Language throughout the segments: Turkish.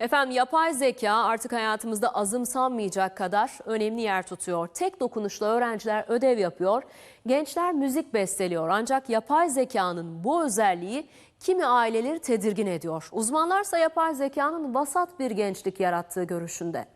Efendim yapay zeka artık hayatımızda azımsanmayacak kadar önemli yer tutuyor. Tek dokunuşla öğrenciler ödev yapıyor, gençler müzik besteliyor. Ancak yapay zekanın bu özelliği kimi aileleri tedirgin ediyor. Uzmanlarsa yapay zekanın vasat bir gençlik yarattığı görüşünde.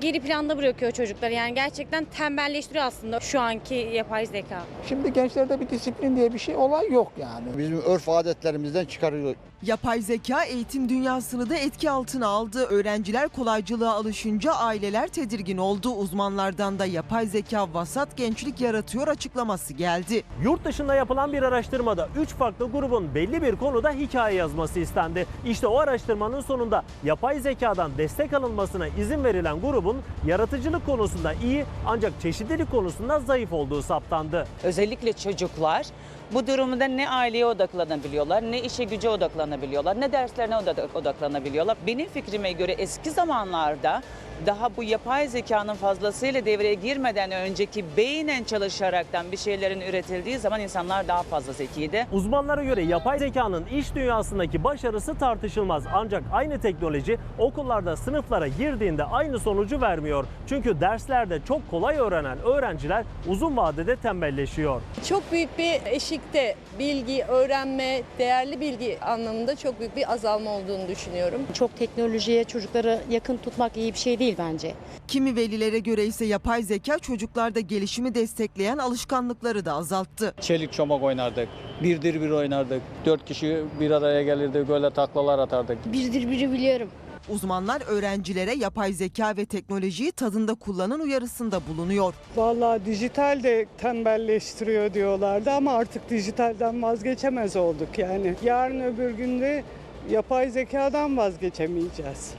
Geri planda bırakıyor çocukları. Yani gerçekten tembelleştiriyor aslında şu anki yapay zeka. Şimdi gençlerde bir disiplin diye bir şey olay yok yani. Bizim örf adetlerimizden çıkarıyor. Yapay zeka eğitim dünyasını da etki altına aldı. Öğrenciler kolaycılığa alışınca aileler tedirgin oldu. Uzmanlardan da yapay zeka vasat gençlik yaratıyor açıklaması geldi. Yurt dışında yapılan bir araştırmada 3 farklı grubun belli bir konuda hikaye yazması istendi. İşte o araştırmanın sonunda yapay zekadan destek alınmasına izin verilen grubun yaratıcılık konusunda iyi ancak çeşitlilik konusunda zayıf olduğu saptandı. Özellikle çocuklar bu durumda ne aileye odaklanabiliyorlar, ne işe güce odaklanabiliyorlar, ne derslerine odak- odaklanabiliyorlar. Benim fikrime göre eski zamanlarda daha bu yapay zekanın fazlasıyla devreye girmeden önceki beynen çalışaraktan bir şeylerin üretildiği zaman insanlar daha fazla zekiydi. Uzmanlara göre yapay zekanın iş dünyasındaki başarısı tartışılmaz. Ancak aynı teknoloji okullarda sınıflara girdiğinde aynı sonucu vermiyor. Çünkü derslerde çok kolay öğrenen öğrenciler uzun vadede tembelleşiyor. Çok büyük bir eşikte bilgi, öğrenme, değerli bilgi anlamında çok büyük bir azalma olduğunu düşünüyorum. Çok teknolojiye çocukları yakın tutmak iyi bir şey değil bence. Kimi velilere göre ise yapay zeka çocuklarda gelişimi destekleyen alışkanlıkları da azalttı. Çelik çomak oynardık. Birdir bir oynardık. Dört kişi bir araya gelirdik böyle taklalar atardık. Birdir biri biliyorum. Uzmanlar öğrencilere yapay zeka ve teknolojiyi tadında kullanın uyarısında bulunuyor. Vallahi dijital de tembelleştiriyor diyorlardı ama artık dijitalden vazgeçemez olduk yani. Yarın öbür günde yapay zekadan vazgeçemeyeceğiz.